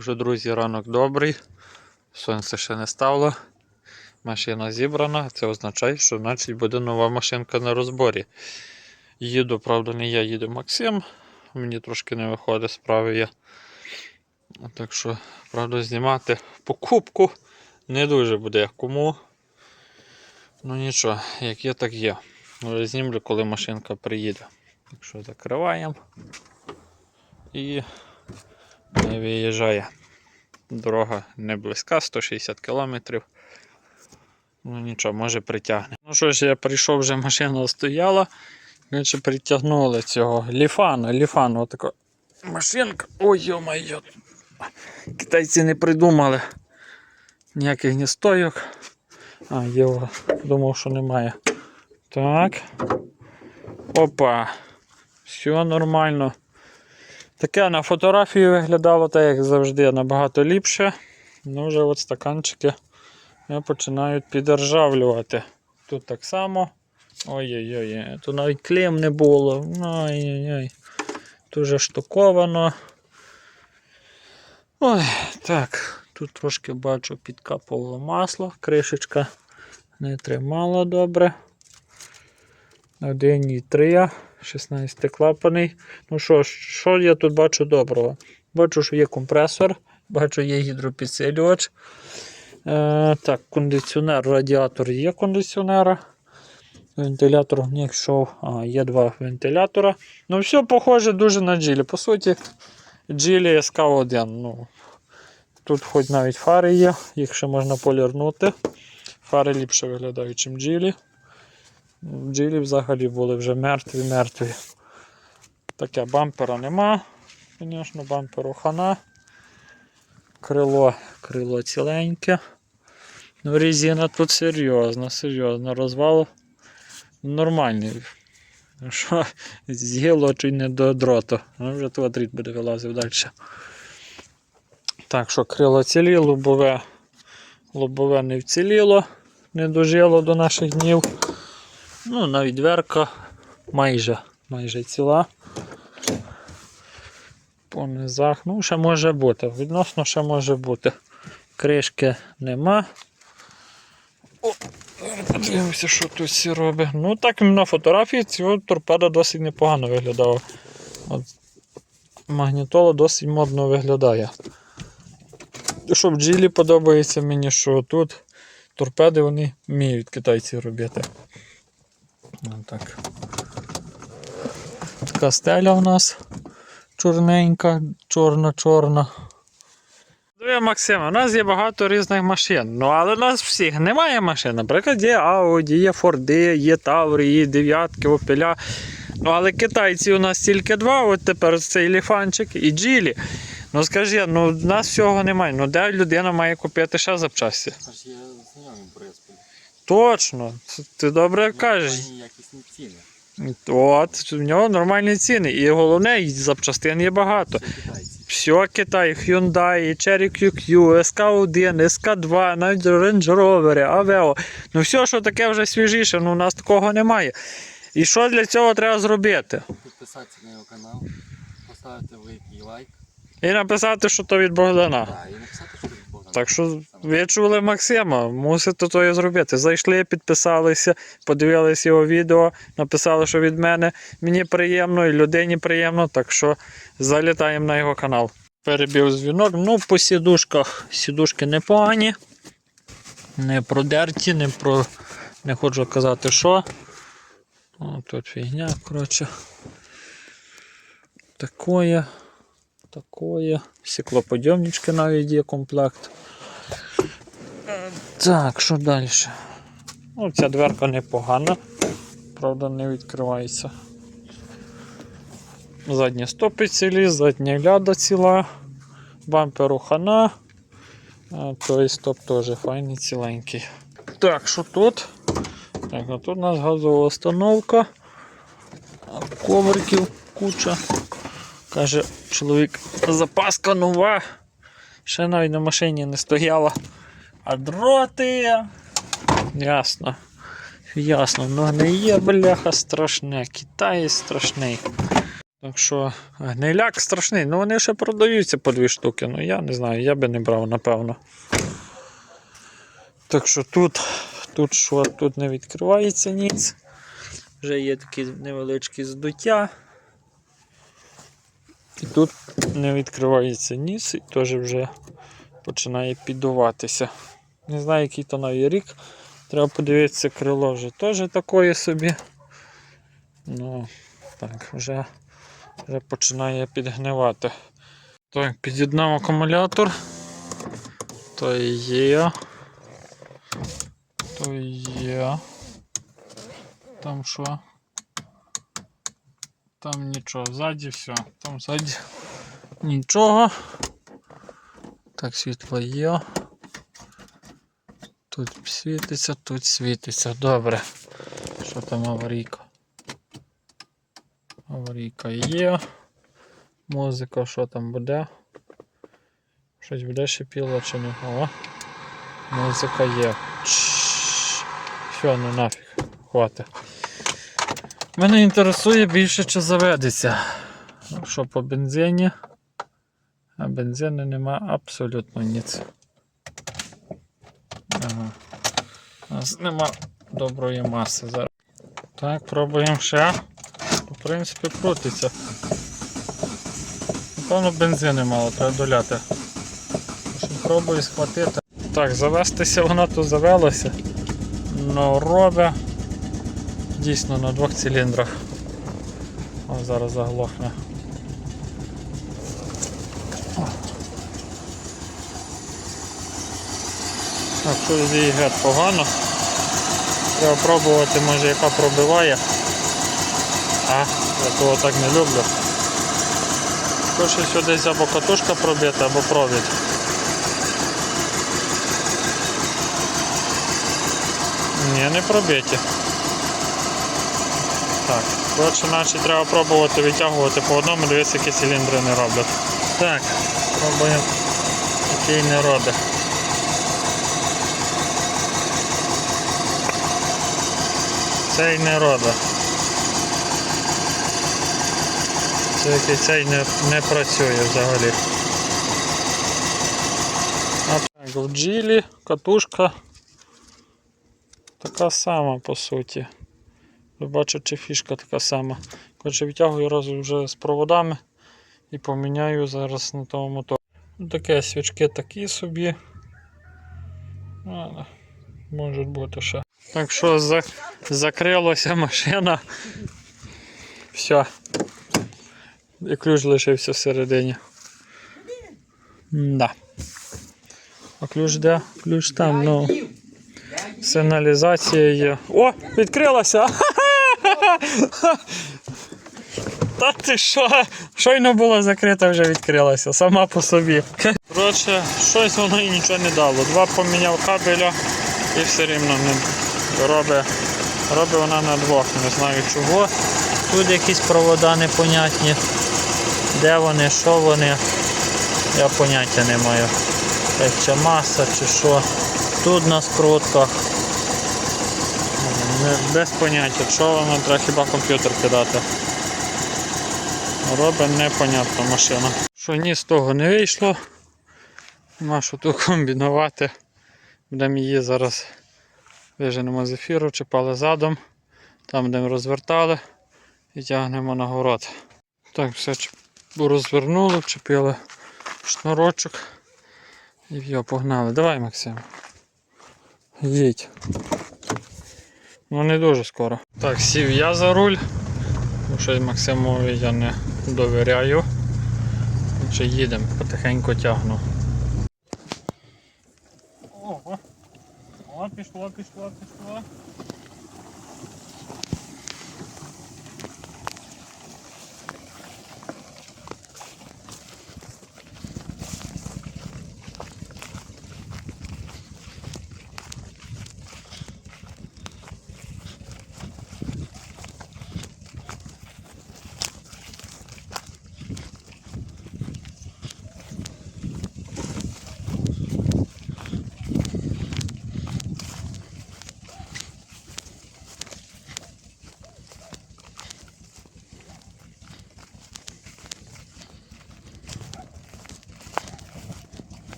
Що, друзі, ранок добрий. Сонце ще не ставило. Машина зібрана. Це означає, що значить буде нова машинка на розборі. Їду, правда, не я, їде Максим. Мені трошки не виходить, справи є. Так що, правда, знімати покупку не дуже буде кому. Ну нічого, як є, так є. Знімлю, коли машинка приїде. Так що закриваємо. І не виїжджає. Дорога не близька, 160 кілометрів. Ну нічого, може притягне. Ну що ж, я прийшов, вже машина стояла. Коротше, притягнули цього ліфану, ліфану, отака машинка. Ой, йо-майо. Китайці не придумали ніяких гністойок. А, є, думав, що немає. Так. Опа. Все нормально. Таке на фотографії виглядало так, як завжди, набагато ліпше. Ну, вже от стаканчики починають підержавлювати. Тут так само. Ой-ой-ой, тут навіть клем не було. Ой-ой-ой. Тут вже штуковано. Ой, так. Тут трошки бачу підкапувало масло, кришечка не тримала добре. 1,3, 16 клапаний. Ну що що я тут бачу доброго? Бачу, що є компресор, бачу, є гідропідсилювач. Е, так, кондиціонер, радіатор є кондиціонера. Вентилятор не йшов. А, є два вентилятора. Ну, все похоже дуже на джилі. По суті, джилі СК1. Ну, тут хоч навіть фари є, їх ще можна полірнути. Фари ліпше виглядають, ніж джилі. Джилі взагалі були вже мертві-мертві. Таке бампера нема. Звісно, бамперу хана. Крило, крило ціленьке. Ну, резина тут серйозно, серйозно. Розвал нормальний. Що з'їло чи не до дроту. Ну, вже тут дріт буде вилазив далі. Так що крило цілі, лобове, лобове не вціліло, не дожило до наших днів. Ну, навіть дверка майже, майже ціла. По низах. Ну, ще може бути. Відносно ще може бути. Кришки нема. О, подивимося, що тут всі робить. Ну, так на фотографії цього торпеда досить непогано виглядала. От, магнітола досить модно виглядає. Що в джилі подобається мені, що тут торпеди вони вміють китайці робити. Так. Така стеля у нас чорненька, чорна-чорна. Диви, Максиме, у нас є багато різних машин, ну але у нас всіх немає машин. Наприклад, є Audi, є Форди, є Таври, є дев'ятки, Опеля. Ну, але китайці у нас тільки два, от тепер цей ліфанчик і Джилі. Ну скажи, ну в нас всього немає. Ну де людина має купити ще запчасті? Це ж є знайомі в Борисполі. Точно, ти добре кажеш. Якісні ціни. От, в нього нормальні ціни. І головне, і запчастин є багато. Все Китай, Hyundai, Cherry QQ, SK1, SK2, навіть Range Rover, Aveo. Ну все, що таке вже свіжіше, ну у нас такого немає. І що для цього треба зробити? Підписатися на його канал, поставити великий лайк. І написати, що то від Богдана. Да, і написати, що. Так що ви чули Максима, мусите то і зробити. Зайшли, підписалися, подивилися його відео, написали, що від мене. Мені приємно і людині приємно, так що залітаємо на його канал. Перебив дзвінок. Ну, по сідушках сідушки непогані. Не продерті, не про. Не хочу казати, що. О, тут фігня, коротше. Такое. Такое. Стеклоподйомнички навіть є комплект. Е, Так, що далі? Ну, ця дверка непогана, правда, не відкривається. Задні стопи цілі, задня ляда ціла, бамперу хана, а той стоп теж файний ціленький. Так, що тут? Так, а тут у нас газова установка, ковриків куча. Каже чоловік, запаска нова. Ще навіть на машині не стояла. А дроти. Ясно. Ясно, ну не є бляха страшне. Китай страшний. Так що гниляк страшний. Ну вони ще продаються по дві штуки. Ну я не знаю, я би не брав, напевно. Так що тут, тут що, тут не відкривається ніц. Вже є такі невеличкі здуття. І тут не відкривається ніс і теж вже починає піддуватися. Не знаю, який то новий рік. Треба подивитися, крило вже теж такое собі. Ну, так, вже, вже починає підгнивати. Так, під'єднав акумулятор. То є. То є. Там що? Там нічого, ззаді все. Там ззаді нічого. Так, світло є. Тут світиться, тут світиться. Добре. Що там аварійка? Аварійка є. Музика, що там буде? Щось буде шипіло чи не? О. Музика є. Все, ну нафіг. Хватить. Мене інтересує більше, чи заведеться. Ну, Що по бензині? А бензину нема абсолютно ніц. Ага. У нас нема доброї маси зараз. Так, пробуємо ще. В принципі, крутиться. Напевно, бензину мало, треба доляти. Пробую схватити. Так, завестися вона тут завелася. Но робить дійсно на двох циліндрах. О, зараз заглохне. Так, що з її геть погано. Треба пробувати, може яка пробиває. А, я того так не люблю. То що десь або катушка пробита, або провід. Ні, не пробиті. Так, коротше, наче треба пробувати витягувати по одному, дивитися, які циліндри не роблять. Так, пробуємо, який не робить. Цей не робить. Це який цей не, не працює взагалі. А так, в джилі катушка така сама по суті. Ви бачите, фішка така сама. Коротше, відтягую разом вже з проводами і поміняю зараз на тому моторі. Ну, Таке свічки такі собі. Але можуть бути ще. Так що за... закрилася машина. Все. І ключ лишився всередині. Да. А ключ де? Ключ там, ну. Сигналізація є. О, відкрилася! Та ти що? Щойно було закрита, вже відкрилася, сама по собі. Коротше, щось воно і нічого не дало. Два поміняв кабеля і все рівно не робить. Робить вона на двох, не знаю чого. Тут якісь провода непонятні. Де вони, що вони, я поняття не маю. Чи маса, чи що. Тут на скрутках. Без поняття, що воно треба хіба комп'ютер кидати. Робить непонятна машина. Що ні з того не вийшло. Нема що тут комбінувати. Будемо її зараз виженемо з ефіру, чіпали задом, там де ми розвертали і тягнемо на город. Так, все розвернули, вчепили шнурочок і його погнали. Давай, Максим. Їдь. Ну не дуже скоро. Так, сів я за руль. Тому що Максимові я не довіряю. Чи їдемо, потихеньку тягну. Ого. О, пішло, пішло, пішло.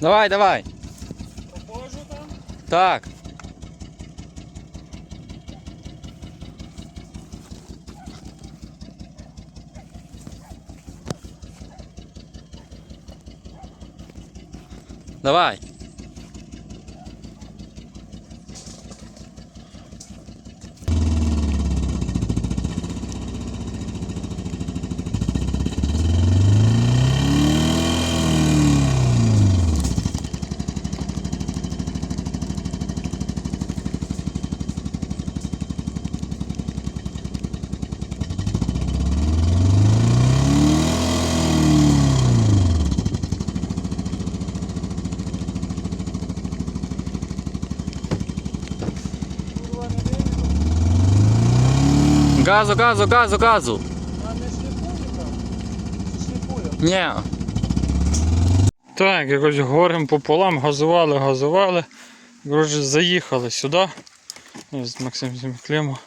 Давай, давай. Поможу там? Так. Давай. Газу, газу, газу, газу. А не шліфує там? Чи? Ні. Так, якось горем пополам газували, газували. Коротше, заїхали сюди. Ось Максим Зімклимо.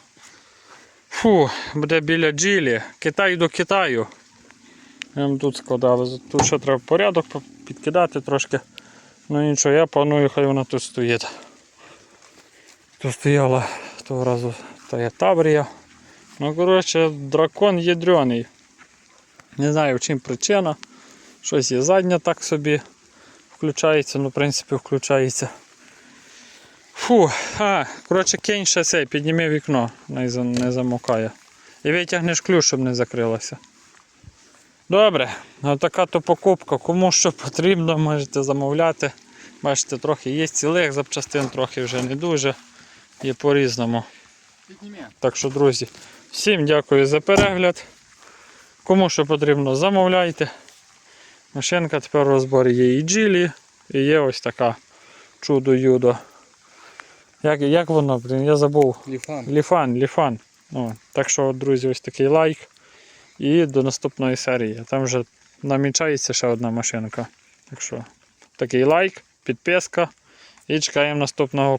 Фу, буде біля джилі. Китай до Китаю. Прям тут складали. Тут ще треба порядок підкидати трошки. Ну нічого, я планую, хай вона тут стоїть. Тут стояла того разу та є табрія. Ну, коротше, дракон ядрений. Не знаю в чим причина. Щось є задня так собі включається, ну в принципі включається. Фу, а, коротше, кінь ще цей, підніми вікно, не, замокає. І витягнеш ключ, щоб не закрилося. Добре, ну така то покупка. Кому що потрібно, можете замовляти. Бачите, трохи є цілих запчастин, трохи вже не дуже. Є по-різному. Так що, друзі, всім дякую за перегляд. Кому що потрібно, замовляйте. Машинка тепер у розборі є і джилі, і є ось така чудо-юдо. Як, як воно, блін, я забув. Ліфан. Ліфан, ліфан. О, так що, друзі, ось такий лайк. І до наступної серії. Там вже намічається ще одна машинка. Так що, такий лайк, підписка. І чекаємо наступного